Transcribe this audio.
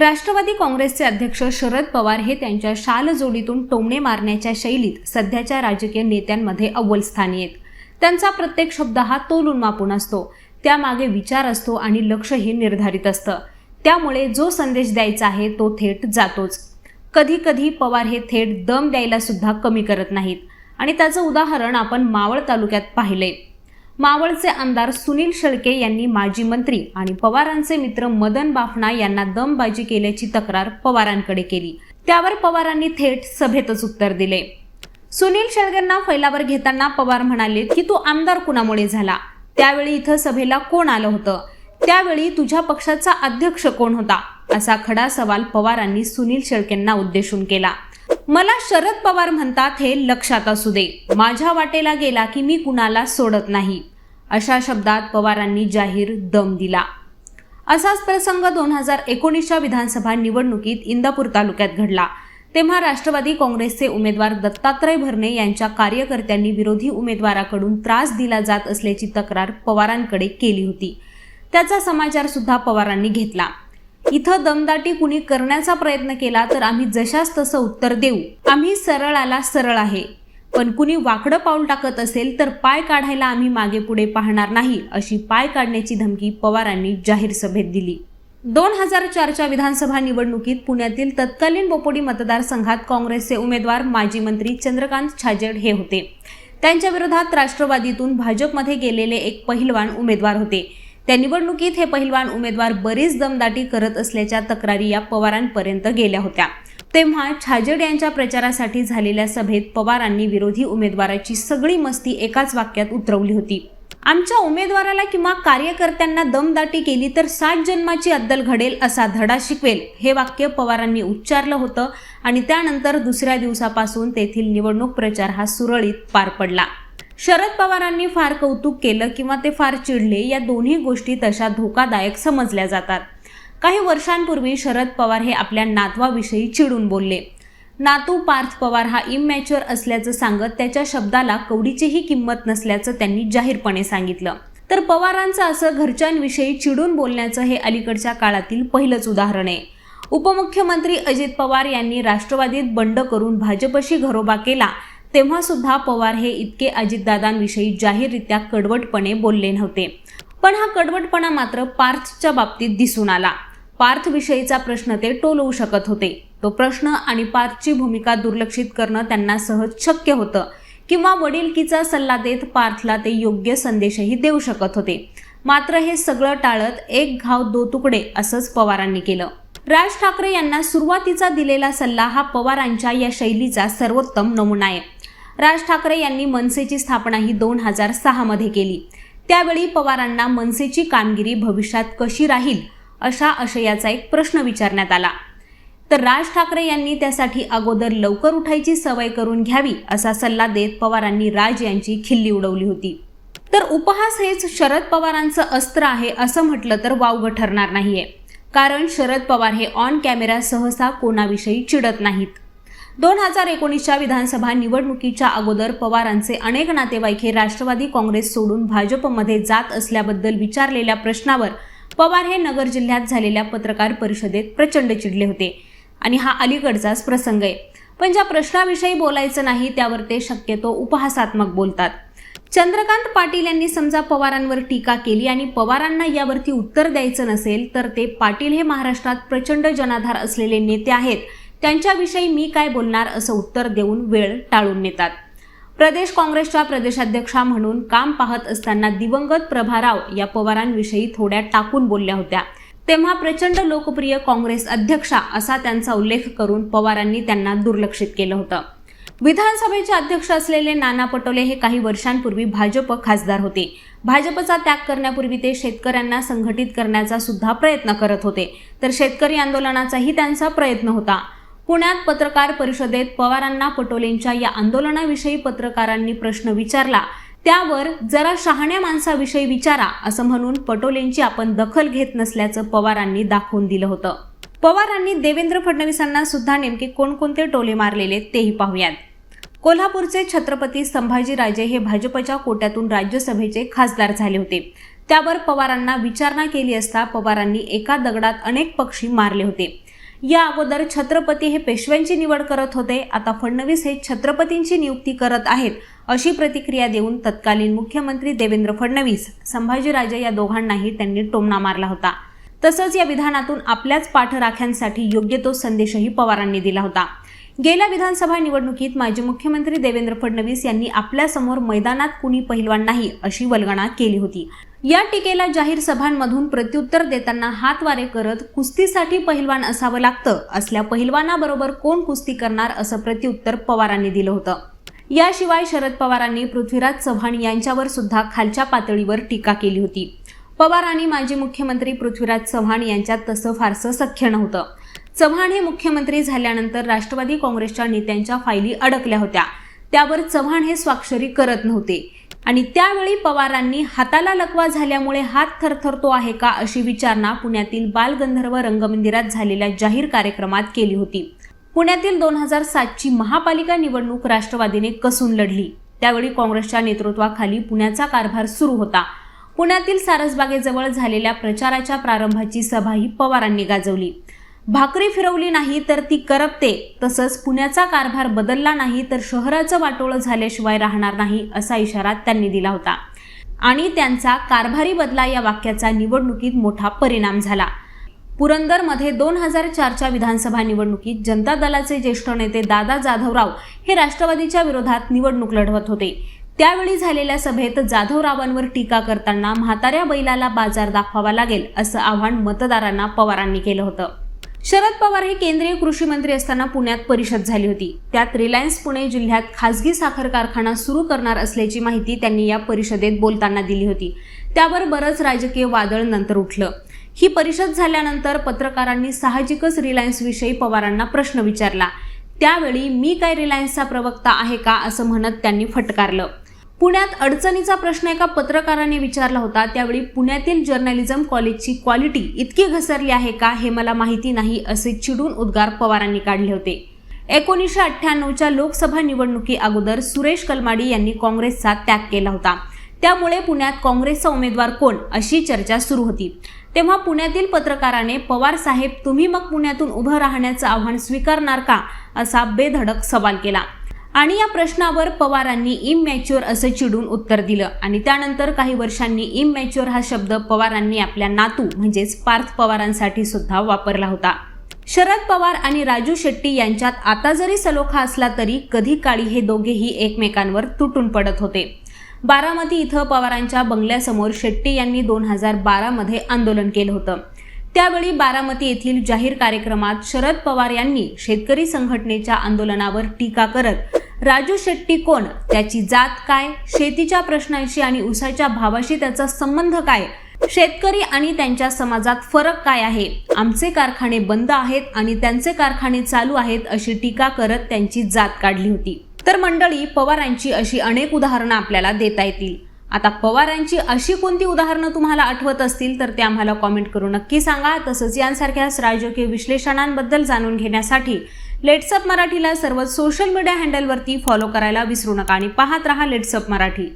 राष्ट्रवादी काँग्रेसचे अध्यक्ष शरद पवार हे त्यांच्या शाल जोडीतून टोमणे मारण्याच्या शैलीत सध्याच्या राजकीय नेत्यांमध्ये अव्वल स्थानी आहेत. त्यांचा प्रत्येक शब्द हा तोलून मापून असतो. त्यामागे विचार असतो आणि लक्षही निर्धारित असतं. त्यामुळे जो संदेश द्यायचा आहे तो थेट जातोच. कधी कधी पवार हे थेट दम द्यायला सुद्धा कमी करत नाहीत. आणि त्याचं उदाहरण आपण मावळ तालुक्यात पाहिलंय. मावळचे आमदार सुनील शेळके यांनी माजी मंत्री आणि पवारांचे मित्र मदन बाफना यांना दमबाजी केल्याची तक्रार पवारांकडे केली. त्यावर पवारांनी थेट सभेतच उत्तर दिले. सुनील शेळकेंना फैलावर घेताना पवार म्हणाले की तू आमदार कुणामुळे झाला? त्यावेळी इथं सभेला कोण आलं होतं? त्यावेळी तुझ्या पक्षाचा अध्यक्ष कोण होता? असा खडा सवाल पवारांनी सुनील शेळकेंना उद्देशून केला. मला शरद पवार म्हणतात हे लक्षात असू दे. माझ्या वाटेला गेला की मी कुणाला सोडत नाही. अशा शब्दात पवारांनी जाहीर दम दिला. असाच प्रसंग दोन हजार एकोणीसच्या विधानसभा निवडणुकीत इंदापूर तालुक्यात घडला. तेव्हा राष्ट्रवादी काँग्रेसचे उमेदवार दत्तात्रय भरणे यांच्या कार्यकर्त्यांनी विरोधी उमेदवाराकडून त्रास दिला जात असल्याची तक्रार पवारांकडे केली होती. त्याचा समाचार सुद्धा पवारांनी घेतला. इथं दमदाटी कुणी करण्याचा प्रयत्न केला तर आम्ही जशास तसं उत्तर देऊ. आम्ही सरळाला सरळ आहे. पण कुणी वाकडं पाऊल टाकत असेल तर पाय काढायला आम्ही मागे पुढे पाहणार नाही अशी पाय काढण्याची धमकी पवारांनी जाहीर सभेत दिली. दोन हजार चारच्या विधानसभा निवडणुकीत पुण्यातील तत्कालीन बोपोडी मतदारसंघात काँग्रेसचे उमेदवार माजी मंत्री चंद्रकांत छाजेड हे होते. त्यांच्या विरोधात राष्ट्रवादीतून भाजपमध्ये गेलेले एक पहिलवान उमेदवार होते. त्या निवडणुकीत हे पहिलवान उमेदवार बरीच दमदाटी करत असल्याच्या तक्रारी या पवारांपर्यंत गेल्या होत्या. तेव्हा छाजेड यांच्या प्रचारासाठी झालेल्या सभेत पवारांनी विरोधी उमेदवाराची सगळी मस्ती एकाच वाक्यात उतरवली होती. आमच्या उमेदवाराला किंवा कार्यकर्त्यांना दमदाटी केली तर सात जन्माची अद्दल घडेल असा धडा शिकवेल हे वाक्य पवारांनी उच्चारलं होतं आणि त्यानंतर दुसऱ्या दिवसापासून तेथील निवडणूक प्रचार हा सुरळीत पार पडला. शरद पवारांनी फार कौतुक केलं किंवा ते फार चिडले या दोन्ही गोष्टी तशा धोकादायक समजल्या जातात. काही वर्षांपूर्वी शरद पवार हे आपल्या नातवाविषयी चिडून बोलले. नातू पार्थ पवार हा इमॅच्युअर असल्याचं सांगत त्याच्या शब्दाला कवडीचीही किंमत नसल्याचं त्यांनी जाहीरपणे सांगितलं. तर पवारांचं असं घरच्यांविषयी चिडून बोलण्याचं हे अलीकडच्या काळातील पहिलंच उदाहरण आहे. उपमुख्यमंत्री अजित पवार यांनी राष्ट्रवादीत बंड करून भाजपशी घरोबा केला तेव्हा सुद्धा पवार हे इतके अजितदादांविषयी जाहीररित्या कडवटपणे बोलले नव्हते. पण हा कडवटपणा मात्र पार्थच्या बाबतीत दिसून आला. पार्थविषयीचा प्रश्न ते टोलवू शकत होते. तो प्रश्न आणि पार्थची भूमिका दुर्लक्षित करणं त्यांना सहज शक्य होतं किंवा वडीलकीचा सल्ला देत पार्थला ते योग्य संदेशही देऊ शकत होते. मात्र हे सगळं टाळत एक घाव दो तुकडे असंच पवारांनी केलं. राज ठाकरे यांना सुरुवातीचा दिलेला सल्ला हा पवारांच्या या शैलीचा सर्वोत्तम नमुना आहे. राज ठाकरे यांनी मनसेची स्थापना ही दोन हजार सहामध्ये केली. त्यावेळी पवारांना मनसेची कामगिरी भविष्यात कशी राहील अशा आशयाचा एक प्रश्न विचारण्यात आला. तर राज ठाकरे यांनी त्यासाठी अगोदर लवकर उठायची सवय करून घ्यावी असा सल्ला देत पवारांनी राज यांची खिल्ली उडवली होती. तर उपहास हेच शरद पवारांचं अस्त्र आहे असं म्हटलं तर वावगं ठरणार नाहीये. कारण शरद पवार हे ऑन कॅमेरा सहसा कोणाविषयी चिडत नाहीत. दोन हजार एकोणीसच्या विधानसभा निवडणुकीच्या अगोदर पवारांचे अनेक नातेवाईक हे राष्ट्रवादी काँग्रेस सोडून भाजपमध्ये जात असल्याबद्दल विचारलेल्या प्रश्नावर पवार हे नगर जिल्ह्यात झालेल्या पत्रकार परिषदेत प्रचंड चिडले होते. आणि हा अलीकडचाच प्रसंग आहे. पण ज्या प्रश्नाविषयी बोलायचं नाही त्यावर ते शक्यतो उपहासात्मक बोलतात. चंद्रकांत पाटील यांनी समजा पवारांवर टीका केली आणि पवारांना यावरती उत्तर द्यायचं नसेल तर ते पाटील हे महाराष्ट्रात प्रचंड जनाधार असलेले नेते आहेत. त्यांच्याविषयी मी काय बोलणार असं उत्तर देऊन वेळ टाळून नेतात. प्रदेश काँग्रेसच्या प्रदेशाध्यक्षा म्हणून काम पाहत असताना दिवंगत प्रभाराव या पवारांविषयी थोड्या टाकून बोलल्या होत्या. तेव्हा प्रचंड लोकप्रिय काँग्रेस अध्यक्षा असा त्यांचा उल्लेख करून पवारांनी त्यांना दुर्लक्षित केलं होतं. विधानसभेचे अध्यक्ष असलेले नाना पटोले हे काही वर्षांपूर्वी भाजप खासदार होते. भाजपचा त्याग करण्यापूर्वी ते शेतकऱ्यांना संघटित करण्याचा सुद्धा प्रयत्न करत होते. तर शेतकरी आंदोलनाचाही त्यांचा प्रयत्न होता. पुण्यात पत्रकार परिषदेत पवारांना पटोलेंच्या या आंदोलनाविषयी पत्रकारांनी प्रश्न विचारला. त्यावर जरा शहाण्या माणसाविषयी विचारा असं म्हणून पटोलेंची आपण दखल घेत नसल्याचं पवारांनी दाखवून दिलं होतं. पवारांनी देवेंद्र फडणवीसांना सुद्धा नेमके कोणकोणते टोले मारलेले तेही पाहूयात. कोल्हापूरचे छत्रपती संभाजीराजे हे भाजपच्या कोट्यातून राज्यसभेचे खासदार झाले होते. त्यावर पवारांना विचारणा केली असता पवारांनी एका दगडात अनेक पक्षी मारले होते. या अगोदर छत्रपती हे पेशव्यांची निवड करत होते. आता फडणवीस हे छत्रपतींची नियुक्ती करत आहेत अशी प्रतिक्रिया देऊन तत्कालीन मुख्यमंत्री देवेंद्र फडणवीस संभाजीराजे या दोघांनाही त्यांनी टोमणा मारला होता. तसंच या विधानातून आपल्याच पाठराख्यांसाठी योग्य तो संदेशही पवारांनी दिला होता. गेल्या विधानसभा निवडणुकीत माजी मुख्यमंत्री देवेंद्र फडणवीस यांनी आपल्यासमोर मैदानात कुणी पहिलवान नाही अशी वल्गणा केली होती. या टीकेला जाहीर सभांमधून प्रत्युत्तर देताना हातवारे करत कुस्तीसाठी पहिलवान असावं लागतं. असल्या पहिलवानाबरोबर कोण कुस्ती करणार असं प्रत्युत्तर पवारांनी दिलं होतं. याशिवाय शरद पवारांनी पृथ्वीराज चव्हाण यांच्यावर सुद्धा खालच्या पातळीवर टीका केली होती. पवार आणि माजी मुख्यमंत्री पृथ्वीराज चव्हाण यांच्यात तसं फारसं सख्य नव्हतं. चव्हाण हे मुख्यमंत्री झाल्यानंतर राष्ट्रवादी काँग्रेसच्या नेत्यांच्या फायली अडकल्या होत्या. त्यावर चव्हाण हे स्वाक्षरी करत नव्हते. आणि त्यावेळी पवारांनी हाताला लकवा झाल्यामुळे हात थरथरतो आहे का अशी विचारणा पुण्यातील बालगंधर्व रंगमंदिरात झालेल्या जाहीर कार्यक्रमात केली होती. पुण्यातील दोन हजार सातची महापालिका निवडणूक राष्ट्रवादीने कसून लढली. त्यावेळी काँग्रेसच्या नेतृत्वाखाली पुण्याचा कारभार सुरू होता. पुण्यातील सारसबागेजवळ झालेल्या प्रचाराच्या प्रारंभाची सभाही पवारांनी गाजवली. भाकरी फिरवली नाही तर ती करपते. तसंच पुण्याचा कारभार बदलला नाही तर शहराचं वाटोळं झाल्याशिवाय राहणार नाही असा इशारा त्यांनी दिला होता. आणि त्यांचा कारभारी बदला या वाक्याचा निवडणुकीत मोठा परिणाम झाला. पुरंदरमध्ये दोन हजार चारच्या विधानसभा निवडणुकीत जनता दलाचे ज्येष्ठ नेते दादा जाधवराव हे राष्ट्रवादीच्या विरोधात निवडणूक लढवत होते. त्यावेळी झालेल्या सभेत जाधवरावांवर टीका करताना म्हाताऱ्या बैलाला बाजार दाखवावा लागेल असं आव्हान मतदारांना पवारांनी केलं होतं. शरद पवार हे केंद्रीय कृषी मंत्री असताना पुण्यात परिषद झाली होती. त्यात रिलायन्स पुणे जिल्ह्यात खासगी साखर कारखाना सुरू करणार असल्याची माहिती त्यांनी या परिषदेत बोलताना दिली होती. त्यावर बरंच राजकीय वादळ नंतर उठलं. ही परिषद झाल्यानंतर पत्रकारांनी साहजिकच रिलायन्सविषयी पवारांना प्रश्न विचारला. त्यावेळी मी काय रिलायन्सचा प्रवक्ता आहे का? असं म्हणत त्यांनी फटकारलं. पुण्यात अडचणीचा प्रश्न एका पत्रकाराने विचारला होता. त्यावेळी पुण्यातील जर्नलिझम कॉलेजची क्वालिटी इतकी घसरली आहे का हे मला माहिती नाही असे चिडून उद्गार पवारांनी काढले होते. एकोणीसशे अठ्ठ्याण्णवच्या लोकसभा निवडणुकी अगोदर सुरेश कलमाडी यांनी काँग्रेसचा त्याग केला होता. त्यामुळे पुण्यात काँग्रेसचा उमेदवार कोण अशी चर्चा सुरू होती. तेव्हा पुण्यातील पत्रकाराने पवार साहेब तुम्ही मग पुण्यातून उभं राहण्याचं आव्हान स्वीकारणार का? असा बेधडक सवाल केला. आणि या प्रश्नावर पवारांनी इमॅच्युअर असं चिडून उत्तर दिलं. आणि त्यानंतर काही वर्षांनी इमॅच्युअर हा शब्द पवारांनी आपल्या नातू म्हणजेच पार्थ पवारांसाठी सुद्धा वापरला होता. शरद पवार आणि राजू शेट्टी यांच्यात आता जरी सलोखा असला तरी कधी काळी हे दोघेही एकमेकांवर तुटून पडत होते. बारामती इथं पवारांच्या बंगल्यासमोर शेट्टी यांनी दोन हजार बारामध्ये आंदोलन केलं होतं. त्यावेळी बारामती येथील जाहीर कार्यक्रमात शरद पवार यांनी शेतकरी संघटनेच्या आंदोलनावर टीका करत राजू शेट्टी कोण? त्याची जात काय? शेतीच्या प्रश्नांशी आणि उसाच्या भावाशी त्याचा संबंध काय? शेतकरी आणि त्यांच्या समाजात फरक काय आहे? आमचे कारखाने बंद आहेत आणि त्यांचे कारखाने चालू आहेत अशी टीका करत त्यांची जात काढली होती. तर मंडळी पवारांची अशी अनेक उदाहरणं आपल्याला देता येतील. आता पवारांची अशी कोणती उदाहरणं तुम्हाला आठवत असतील तर ते आम्हाला कॉमेंट करून नक्की सांगा. तसंच यांसारख्याच राजकीय विश्लेषणांबद्दल जाणून घेण्यासाठी लेट्सअप मराठीला सर्व सोशल मीडिया हँडलवरती फॉलो करायला विसरू नका आणि पाहत रहा लेट्सअप मराठी.